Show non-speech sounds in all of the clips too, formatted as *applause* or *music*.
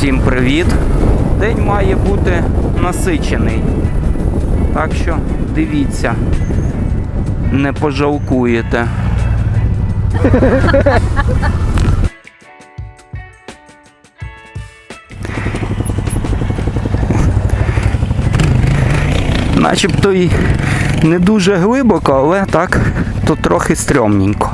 Всім привіт! День має бути насичений. Так що дивіться, не пожалкуєте. Начебто і не дуже глибоко, але так, то трохи стрьомненько.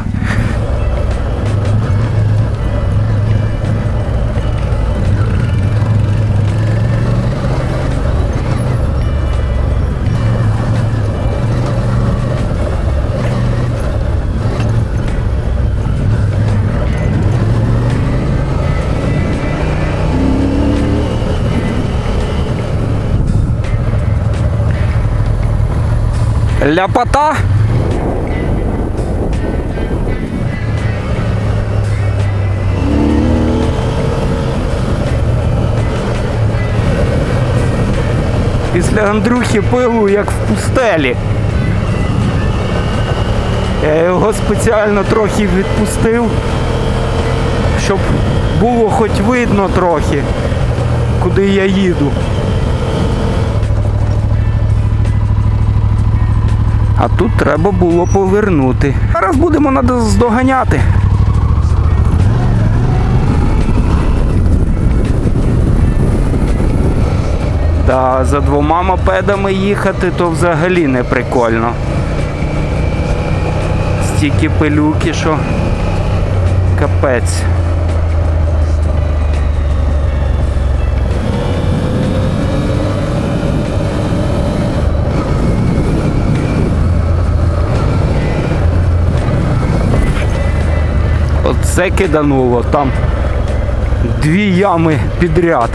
Ляпота. Після Андрюхи пилу як в пустелі. Я його спеціально трохи відпустив, щоб було хоч видно трохи, куди я їду. А тут треба було повернути. Зараз будемо наздоганяти. Та за двома мопедами їхати то взагалі не прикольно. Стільки пилюки, що капець. Оце кидануло там дві ями підряд.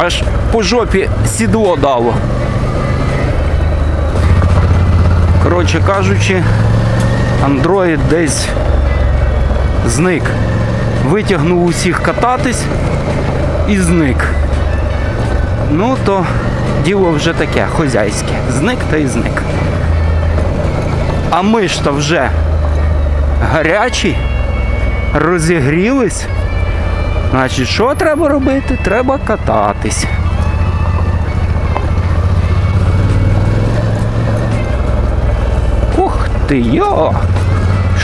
Аж по жопі сідло дало. Коротше кажучи, андроїд десь зник. Витягнув усіх кататись і зник. Ну то діло вже таке, хозяйське. Зник та й зник. А ми ж то вже гарячі, розігрілись. Значить, що треба робити? Треба кататись. Ух ти йо!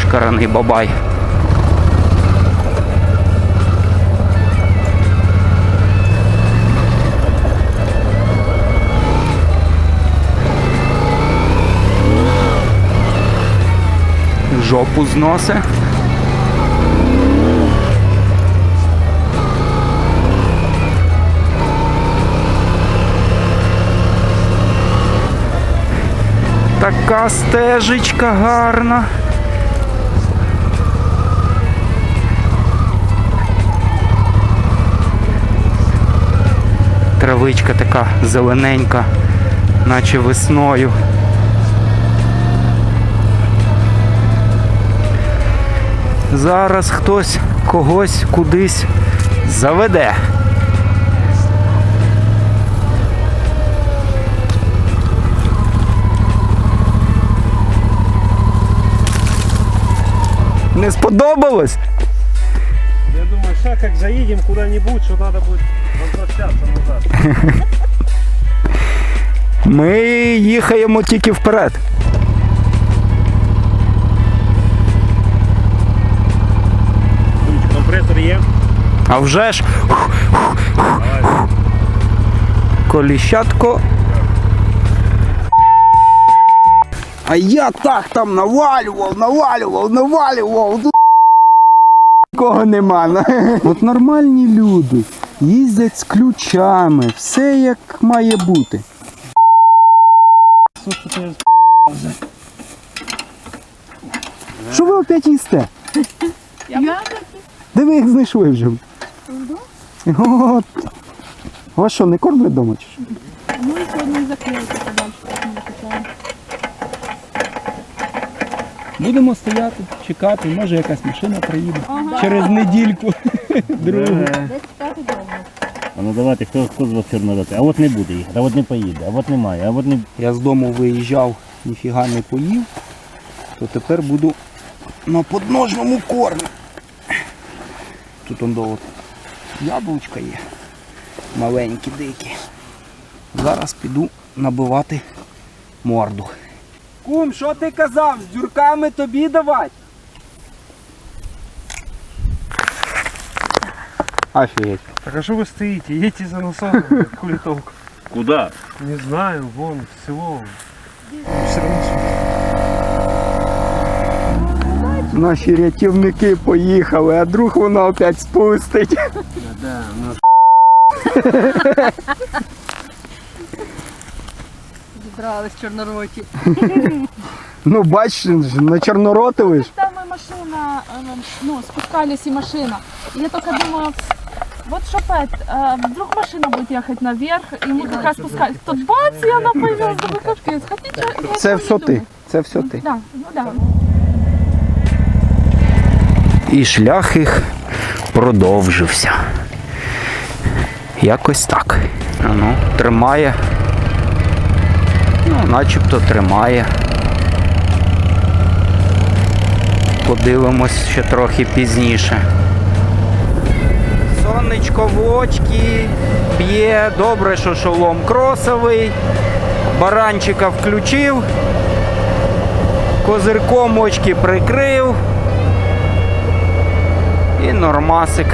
Шкараний бабай. Жопу зносе. Така стежечка гарна. Травичка така зелененька, наче весною. Зараз хтось когось кудись заведе. Не сподобалось? Я думаю, сейчас как заедем куда-нибудь, что надо будет возвращаться назад. Ми їхаємо тільки вперед. Є. А вже ж коліщатко. А я так там навалював, навалював, навалював. Тут Кого нема. От нормальні люди їздять з ключами, все як має бути. Що ви опять їсте? Я Де ви їх знайшли вже? От. У вас що, не кормлять вдома чи що? ну і сьогодні закрилися подальше, так не купляю. Будемо стояти, чекати, може якась машина приїде. Ага. Через недільку. *laughs* Другу. Десь чекати довго. А ну давайте, хто, хто з вас чорнороти? А от не буде їхати, а от не поїде, а от немає, а от не. Я з дому виїжджав, ніфіга не поїв, то тепер буду на подножному кормі. Тут он довод. Яблучка є. Маленькі, дикі. Зараз піду набивати морду. Кум, що ти казав? З дюрками тобі давати? Офігеть. Так а что вы стоите? Едьте за носом, *laughs* хули толку? Куда? Не знаю, вон, в село. Все равно что- Наші рятівники поїхали, а друг вона опять спустить. Да, ну *laughs* Зібрались чорнороті. Ну бачиш, на чорноротовий ж. Там и машина, э, ну, спускались и машина. И я только думала, вот шопет, э, вдруг машина будет ехать наверх, и мы как раз спускались. Тут бац, и она появилась за выкашкой. Хотите? я Це этого все не ти. думаю. Це все ти. Да, ну да. І шлях їх продовжився. Якось так. Ну, тримає. Ну, начебто тримає. Подивимось ще трохи пізніше. Сонечко в очки б'є. Добре, що шолом кросовий. Баранчика включив. Козирком очки прикрив. І нормасик.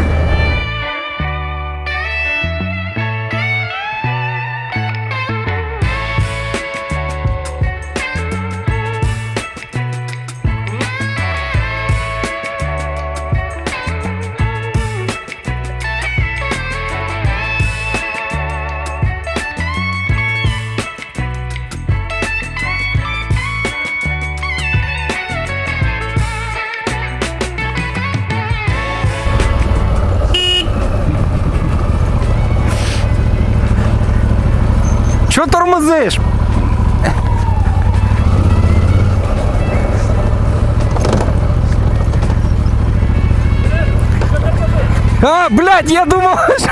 Що тормозиш? А, блядь, я думав, *laughs* що...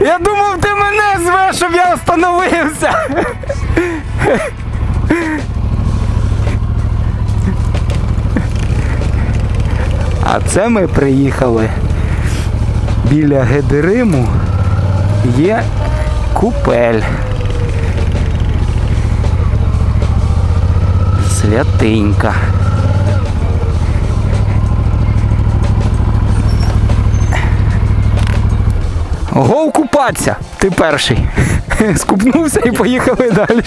Я думав, ти мене звеш, щоб я остановився. А це ми приїхали біля Гедериму. Є купель. Святинька. Гов купатися! Ти перший. *laughs* Скупнувся і поїхали далі.